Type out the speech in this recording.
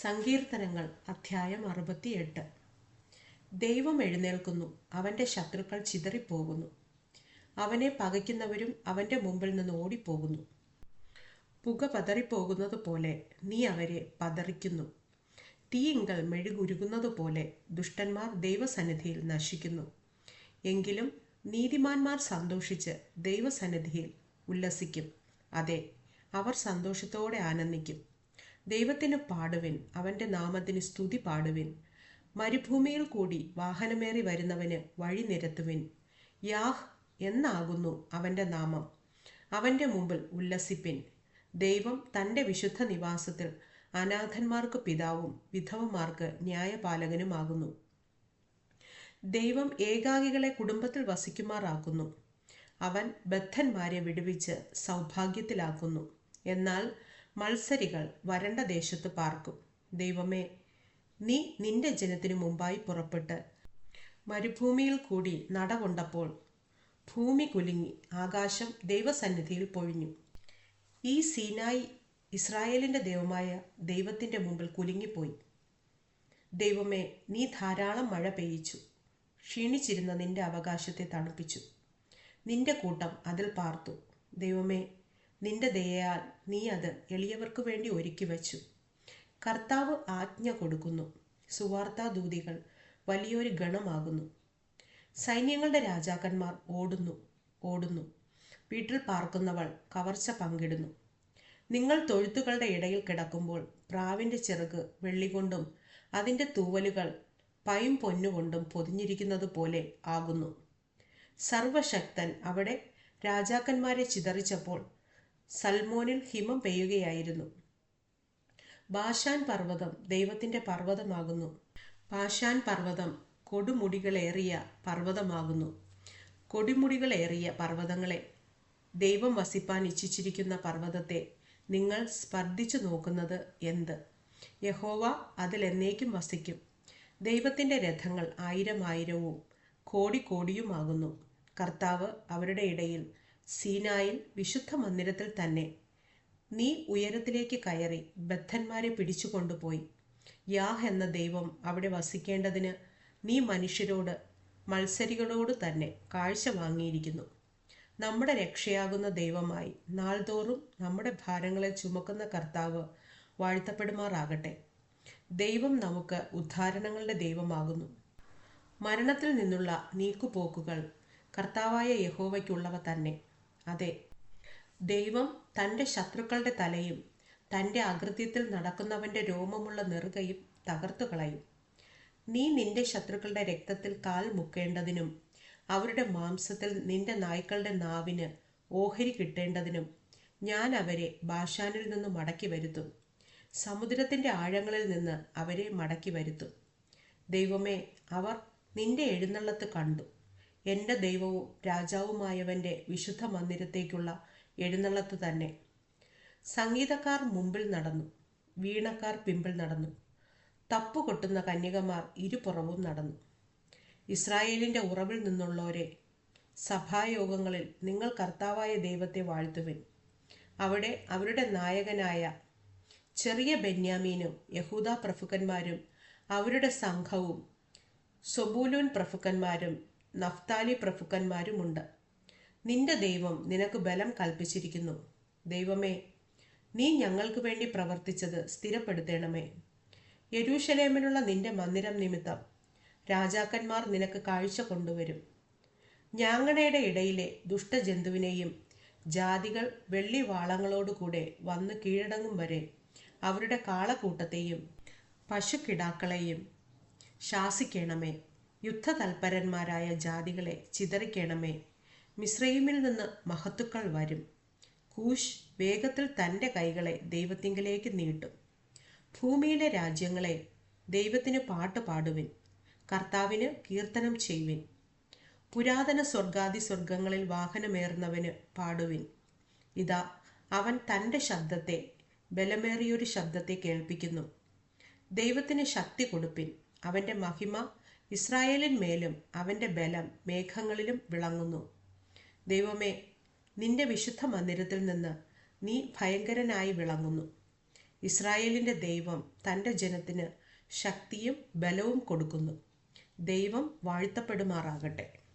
സങ്കീർത്തനങ്ങൾ അധ്യായം അറുപത്തിയെട്ട്. ദൈവം എഴുന്നേൽക്കുന്നു അവന്റെ ശത്രുക്കൾ ചിതറിപ്പോകുന്നു. അവനെ പകയ്ക്കുന്നവരും അവന്റെ മുമ്പിൽ നിന്ന് ഓടിപ്പോകുന്നു. പുക പതറിപ്പോകുന്നത് പോലെ നീ അവരെ പതറിക്കുന്നു. തീയിങ്കൽ മെഴുകുരുകുന്നത് പോലെ ദുഷ്ടന്മാർ ദൈവസന്നിധിയിൽ നശിക്കുന്നു. എങ്കിലും നീതിമാന്മാർ സന്തോഷിച്ച് ദൈവസന്നിധിയിൽ ഉല്ലസിക്കും. അതെ അവർ സന്തോഷത്തോടെ ആനന്ദിക്കും. ദൈവത്തിന് പാടുവിൻ അവന്റെ നാമത്തിന് സ്തുതി പാടുവിൻ. മരുഭൂമിയിൽ കൂടി വാഹനമേറി വരുന്നവന് വഴി നിരത്തുവിൻ. യാഹ് എന്നാകുന്നു അവന്റെ നാമം. അവന്റെ മുമ്പിൽ ഉല്ലസിപ്പിൻ. ദൈവം തന്റെ വിശുദ്ധ നിവാസത്തിൽ അനാഥന്മാർക്ക് പിതാവും വിധവമാർക്ക് ന്യായപാലകനുമാകുന്നു. ദൈവം ഏകാകികളെ കുടുംബത്തിൽ വസിക്കുമാറാക്കുന്നു. അവൻ ബദ്ധന്മാരെ വിടുവിച്ച് സൗഭാഗ്യത്തിലാക്കുന്നു. എന്നാൽ മത്സരികൾ വരണ്ട ദേശത്ത് പാർക്കും. ദൈവമേ നീ നിന്റെ ജനത്തിനു മുമ്പായി പുറപ്പെട്ട് മരുഭൂമിയിൽ കൂടി നടകൊണ്ടപ്പോൾ ഭൂമി കുലുങ്ങി ആകാശം ദൈവസന്നിധിയിൽ പൊഴിഞ്ഞു. ഈ സീനായി ഇസ്രായേലിന്റെ ദൈവമായ ദൈവത്തിന്റെ മുമ്പിൽ കുലുങ്ങിപ്പോയി. ദൈവമേ നീ ധാരാളം മഴ പെയ്യിച്ചു. ക്ഷീണിച്ചിരുന്ന നിന്റെ അവകാശത്തെ തണുപ്പിച്ചു. നിന്റെ കൂട്ടം അതിൽ പാർത്തു. ദൈവമേ നിന്റെ ദയയാൽ നീ അത് എളിയവർക്ക് വേണ്ടി ഒരുക്കി വച്ചു. കർത്താവ് ആജ്ഞ കൊടുക്കുന്നു. സുവാർത്താദൂതികൾ വലിയൊരു ഗണമാകുന്നു. സൈന്യങ്ങളുടെ രാജാക്കന്മാർ ഓടുന്നു ഓടുന്നു. വീട്ടിൽ പാർക്കുന്നവൾ കവർച്ച പങ്കിടുന്നു. നിങ്ങൾ തൊഴുത്തുകളുടെ ഇടയിൽ കിടക്കുമ്പോൾ പ്രാവിന്റെ ചിറക് വെള്ളികൊണ്ടും അതിന്റെ തൂവലുകൾ പയും പൊന്നുകൊണ്ടും പൊതിഞ്ഞിരിക്കുന്നത് പോലെ ആകുന്നു. സർവശക്തൻ അവിടെ രാജാക്കന്മാരെ ചിതറിച്ചപ്പോൾ സൽമോനിൽ ഹിമം പെയ്യുകയായിരുന്നു. ബാഷാൻ പർവതം ദൈവത്തിന്റെ പർവതമാകുന്നു. പാഷാൻ പർവതം കൊടുമുടികളേറിയ പർവതമാകുന്നു. കൊടിമുടികളേറിയ പർവതങ്ങളെ ദൈവം വസിപ്പാൻ ഇച്ഛിച്ചിരിക്കുന്ന പർവതത്തെ നിങ്ങൾ സ്പർദ്ധിച്ചു നോക്കുന്നത് എന്ത്? യഹോവ അതിൽ എന്നേക്കും വസിക്കും. ദൈവത്തിന്റെ രഥങ്ങൾ ആയിരം ആയിരവും കോടി കോടിയുമാകുന്നു കർത്താവ് അവരുടെ ഇടയിൽ സീനായിൽ വിശുദ്ധ മന്ദിരത്തിൽ തന്നെ നീ ഉയരത്തിലേക്ക് കയറി ബദ്ധന്മാരെ പിടിച്ചു കൊണ്ടുപോയി. യാഹ് എന്ന ദൈവം അവിടെ വസിക്കേണ്ടതിന് നീ മനുഷ്യരോട് മത്സരികളോട് തന്നെ കാഴ്ച വാങ്ങിയിരിക്കുന്നു. നമ്മുടെ രക്ഷയാകുന്ന ദൈവമായി നാൾതോറും നമ്മുടെ ഭാരങ്ങളെ ചുമക്കുന്ന കർത്താവ് വാഴ്ത്തപ്പെടുമാറാകട്ടെ. ദൈവം നമുക്ക് ഉദ്ധാരണങ്ങളുടെ ദൈവമാകുന്നു. മരണത്തിൽ നിന്നുള്ള നീക്കുപോക്കുകൾ കർത്താവായ യഹോവയ്ക്കുള്ളവ തന്നെ. അതെ. ദൈവം തന്റെ ശത്രുക്കളുടെ തലയും തന്റെ അകൃത്യത്തിൽ നടക്കുന്നവന്റെ രോമമുള്ള നെറുകയും തകർത്തു കളയും. നീ നിന്റെ ശത്രുക്കളുടെ രക്തത്തിൽ കാൽ മുക്കേണ്ടതിനും അവരുടെ മാംസത്തിൽ നിന്റെ നായ്ക്കളുടെ നാവിന് ഓഹരി കിട്ടേണ്ടതിനും ഞാൻ അവരെ ബാഷാനിൽ നിന്ന് മടക്കി വരുത്തും. സമുദ്രത്തിന്റെ ആഴങ്ങളിൽ നിന്ന് അവരെ മടക്കി വരുത്തും. ദൈവമേ അവർ നിന്റെ എഴുന്നള്ളത്ത് കണ്ടു. എന്റെ ദൈവവും രാജാവുമായവന്റെ വിശുദ്ധ മന്ദിരത്തേക്കുള്ള എഴുന്നള്ളത്ത് തന്നെ. സംഗീതക്കാർ മുമ്പിൽ നടന്നു. വീണക്കാർ പിമ്പിൽ നടന്നു. തപ്പു കൊട്ടുന്ന കന്യകമാർ ഇരുപുറവും നടന്നു. ഇസ്രായേലിന്റെ ഉറവിൽ നിന്നുള്ളവരെ സഭായോഗങ്ങളിൽ നിങ്ങൾ കർത്താവായ ദൈവത്തെ വാഴ്ത്തുവിൻ. അവിടെ അവരുടെ നായകനായ ചെറിയ ബെന്യാമീനും യഹൂദ പ്രഭുക്കന്മാരും അവരുടെ സംഘവും സൊബൂലൂൻ പ്രഭുക്കന്മാരും നഫ്താലി പ്രഭുക്കന്മാരുമുണ്ട്. നിന്റെ ദൈവം നിനക്ക് ബലം കൽപ്പിച്ചിരിക്കുന്നു. ദൈവമേ നീ ഞങ്ങൾക്ക് വേണ്ടി പ്രവർത്തിച്ചത് സ്ഥിരപ്പെടുത്തേണമേ. യരൂശലേമിലുള്ള നിന്റെ മന്ദിരം നിമിത്തം രാജാക്കന്മാർ നിനക്ക് കാഴ്ച കൊണ്ടുവരും. ഞാങ്ങണയുടെ ഇടയിലെ ദുഷ്ടജന്തുവിനെയും ജാതികൾ വെള്ളി വാളങ്ങളോടുകൂടെ വന്ന് കീഴടങ്ങും വരെ അവരുടെ കാളക്കൂട്ടത്തെയും പശുക്കിടാക്കളെയും ശാസിക്കണമേ. യുദ്ധതൽപരന്മാരായ ജാതികളെ ചിതറിക്കണമേ. മിശ്രയിമിൽ നിന്ന് മഹത്തുക്കൾ വരും. കൂഷ് വേഗത്തിൽ തന്റെ കൈകളെ ദൈവത്തിങ്കിലേക്ക് നീട്ടും. ഭൂമിയിലെ രാജ്യങ്ങളെ ദൈവത്തിന് പാട്ട് പാടുവിൻ. കർത്താവിന് കീർത്തനം ചെയ്യുവിൻ. പുരാതന സ്വർഗാദി സ്വർഗങ്ങളിൽ വാഹനമേറുന്നവന് പാടുവിൻ. ഇതാ അവൻ തന്റെ ശബ്ദത്തെ ബലമേറിയൊരു ശബ്ദത്തെ കേൾപ്പിക്കുന്നു. ദൈവത്തിന് ശക്തി കൊടുപ്പിൻ. അവന്റെ മഹിമ ഇസ്രായേലിന്മേലും അവന്റെ ബലം മേഘങ്ങളിലും വിളങ്ങുന്നു. ദൈവമേ നിന്റെ വിശുദ്ധ മന്ദിരത്തിൽ നിന്ന് നീ ഭയങ്കരനായി വിളങ്ങുന്നു. ഇസ്രായേലിന്റെ ദൈവം തന്റെ ജനത്തിന് ശക്തിയും ബലവും കൊടുക്കുന്നു. ദൈവം വാഴ്ത്തപ്പെടുമാറാകട്ടെ.